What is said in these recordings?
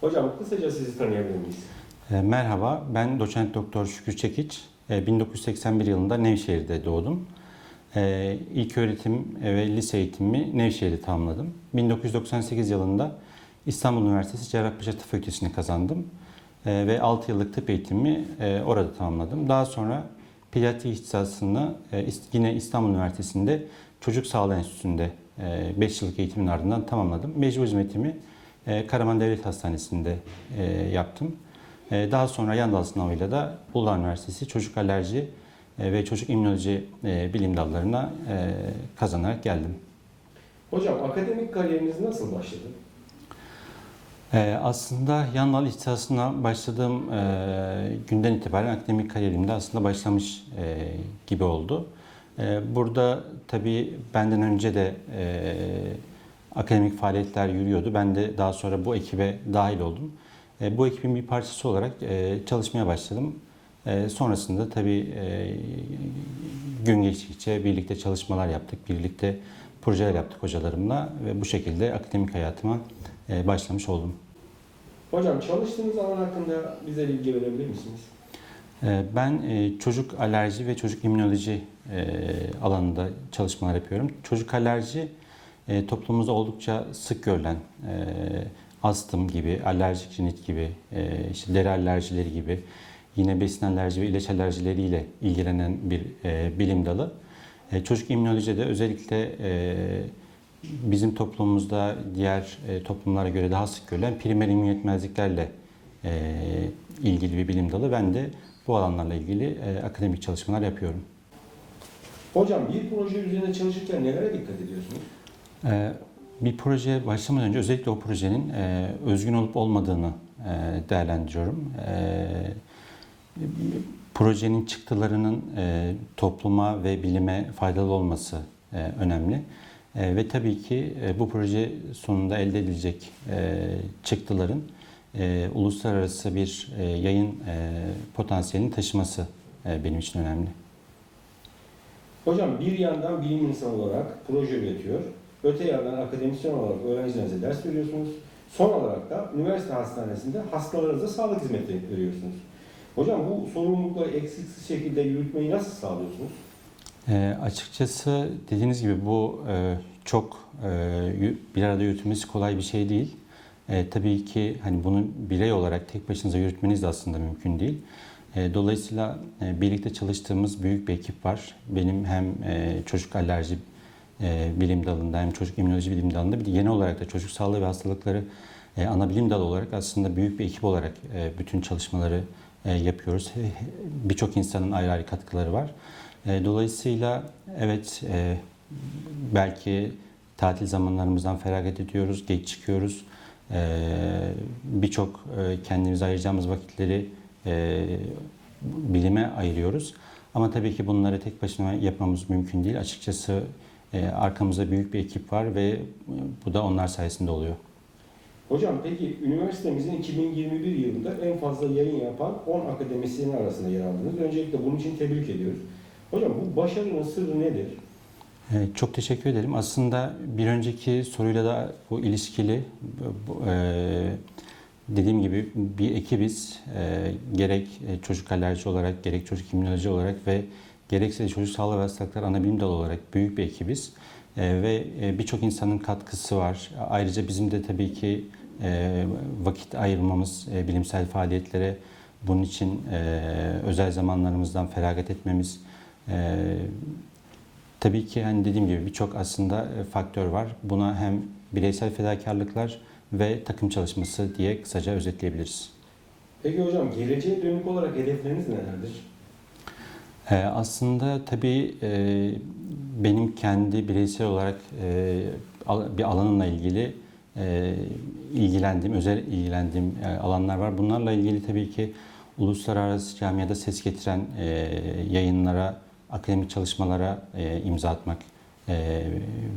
Hocam kısaca sizi tanıyabilir miyiz? E, Merhaba, ben doçent doktor Şükrü Çekiç. E, 1981 yılında Nevşehir'de doğdum. E, İlk öğretim ve lise eğitimimi Nevşehir'de tamamladım. 1998 yılında İstanbul Üniversitesi Cerrahpaşa Tıp Fakültesini kazandım. E, Ve 6 yıllık tıp eğitimimi e, orada tamamladım. Daha sonra pediatri ihtisasını e, yine İstanbul Üniversitesi'nde Çocuk Sağlığı Enstitüsü'nde 5 yıllık eğitimin ardından tamamladım. Mecbur hizmetimi e, Karaman Devlet Hastanesi'nde e, yaptım. E, Daha sonra yan dal sınavıyla da Uludağ Üniversitesi Çocuk Alerji e, ve Çocuk İmmünoloji e, bilim dallarına e, kazanarak geldim. Hocam akademik kariyeriniz nasıl başladı? E, Aslında yan dal ihtisasına başladığım e, günden itibaren akademik kariyerimde aslında başlamış e, gibi oldu. E, Burada tabii benden önce de e, akademik faaliyetler yürüyordu. Ben de daha sonra bu ekibe dahil oldum. E, Bu ekibin bir parçası olarak e, çalışmaya başladım. E, Sonrasında tabii e, gün geçtikçe birlikte çalışmalar yaptık, birlikte projeler yaptık hocalarımla ve bu şekilde akademik hayatıma e, başlamış oldum. Hocam çalıştığınız alan hakkında bize bilgi verebilir misiniz? E, Ben e, çocuk alerji ve çocuk immünoloji e, alanında çalışmalar yapıyorum. Çocuk alerji e, toplumumuzda oldukça sık görülen e, astım gibi, alerjik rinit gibi, e, işte deri alerjileri gibi, yine besin alerji ve ilaç alerjileriyle ilgilenen bir e, bilim dalı. E, Çocuk immünolojide özellikle e, bizim toplumumuzda diğer e, toplumlara göre daha sık görülen primer immün yetmezliklerle e, ilgili bir bilim dalı. Ben de bu alanlarla ilgili e, akademik çalışmalar yapıyorum. Hocam bir proje üzerinde çalışırken nelere dikkat ediyorsunuz? E, bir projeye başlamadan önce özellikle o projenin e, özgün olup olmadığını e, değerlendiriyorum. E, projenin çıktılarının e, topluma ve bilime faydalı olması önemli. Ve tabii ki bu proje sonunda elde edilecek çıktıların uluslararası bir yayın potansiyelini taşıması benim için önemli. Hocam bir yandan bilim insanı olarak proje üretiyor, öte yandan akademisyen olarak öğrencilerinize ders veriyorsunuz. Son olarak da üniversite hastanesinde hastalarınıza sağlık hizmeti veriyorsunuz. Hocam bu sorumlulukları eksiksiz şekilde yürütmeyi nasıl sağlıyorsunuz? E, açıkçası dediğiniz gibi bu e, çok e, bir arada yürütülmesi kolay bir şey değil. E, tabii ki hani bunu birey olarak tek başınıza yürütmeniz de aslında mümkün değil. E, dolayısıyla e, birlikte çalıştığımız büyük bir ekip var. Benim hem e, çocuk alerji e, bilim dalında hem çocuk immünoloji bilim dalında bir de yeni olarak da çocuk sağlığı ve hastalıkları e, ana bilim dalı olarak aslında büyük bir ekip olarak e, bütün çalışmaları e, yapıyoruz. Birçok insanın ayrı ayrı katkıları var. Dolayısıyla evet belki tatil zamanlarımızdan feragat ediyoruz, geç çıkıyoruz. Birçok kendimize ayıracağımız vakitleri bilime ayırıyoruz. Ama tabii ki bunları tek başına yapmamız mümkün değil. Açıkçası arkamızda büyük bir ekip var ve e, bu da onlar sayesinde oluyor. Hocam peki üniversitemizin 2021 yılında en fazla yayın yapan 10 akademisyenin arasında yer aldınız. Öncelikle bunun için tebrik ediyoruz. Hocam bu başarının sırrı nedir? Evet, Çok teşekkür ederim. Aslında bir önceki soruyla da bu ilişkili. Bu, e, dediğim gibi bir ekibiz. E, gerek e, çocuk alerji olarak, gerek çocuk immünoloji olarak ve gerekse de çocuk sağlığı ve hastalıklar ana bilim dalı olarak büyük bir ekibiz. E, ve e, birçok insanın katkısı var. Ayrıca bizim de tabii ki e, vakit ayırmamız e, bilimsel faaliyetlere bunun için e, özel zamanlarımızdan feragat etmemiz e, Tabii ki hani dediğim gibi birçok aslında e, faktör var. Buna hem bireysel fedakarlıklar ve takım çalışması diye kısaca özetleyebiliriz. Peki hocam geleceğe dönük olarak hedefleriniz nelerdir? Ee, aslında tabii e, benim kendi bireysel olarak e, bir alanımla ilgili e, ilgilendiğim, özel ilgilendiğim e, alanlar var. Bunlarla ilgili tabii ki uluslararası camiada ses getiren yayınlara, akademik çalışmalara imza atmak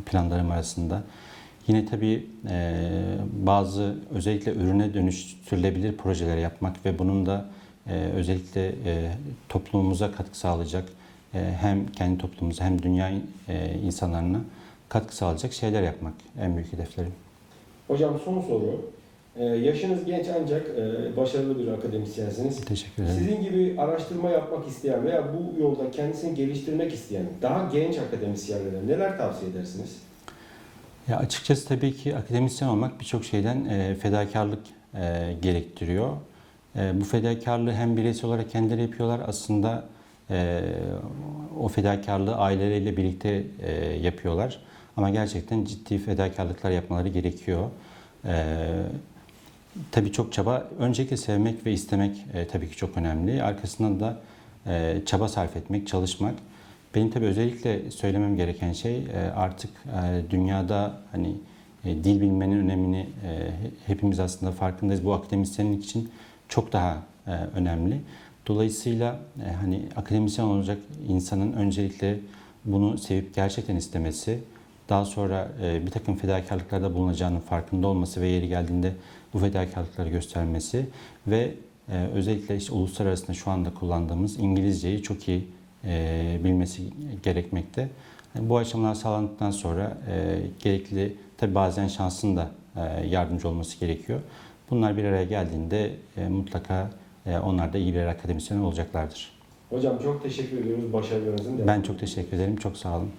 planlarım arasında. Yine tabii bazı özellikle ürüne dönüştürülebilir projeler yapmak ve bunun da e, özellikle e, toplumumuza katkı sağlayacak e, hem kendi toplumumuza hem dünya e, insanlarına katkı sağlayacak şeyler yapmak en büyük hedeflerim. Hocam son soru. Ee, yaşınız genç ancak e, başarılı bir akademisyensiniz. Teşekkür ederim. Sizin gibi araştırma yapmak isteyen veya bu yolda kendisini geliştirmek isteyen daha genç akademisyenlere neler tavsiye edersiniz? Ya açıkçası tabii ki akademisyen olmak birçok şeyden e, fedakarlık e, gerektiriyor. E, bu fedakarlığı hem bireysel olarak kendileri yapıyorlar aslında e, o fedakarlığı aileleriyle birlikte e, yapıyorlar. Ama gerçekten ciddi fedakarlıklar yapmaları gerekiyor. E, tabii çok çaba, öncelikle sevmek ve istemek e, tabii ki çok önemli. Arkasından da e, çaba sarf etmek, çalışmak. Benim tabii özellikle söylemem gereken şey e, artık e, dünyada hani e, dil bilmenin önemini e, he- hepimiz aslında farkındayız. Bu akademisyenlik için çok daha e, önemli. Dolayısıyla e, hani akademisyen olacak insanın öncelikle bunu sevip gerçekten istemesi, daha sonra e, bir takım fedakarlıklarda bulunacağının farkında olması ve yeri geldiğinde bu fedakarlıkları göstermesi ve e, özellikle işte uluslararası şu anda kullandığımız İngilizceyi çok iyi e, bilmesi gerekmekte. Yani bu aşamalar sağlandıktan sonra e, gerekli tabi bazen şansın da e, yardımcı olması gerekiyor. Bunlar bir araya geldiğinde e, mutlaka e, onlar da iyi birer akademisyen olacaklardır. Hocam çok teşekkür ediyoruz başarılarınızın. Ben çok teşekkür ederim. Çok sağ olun.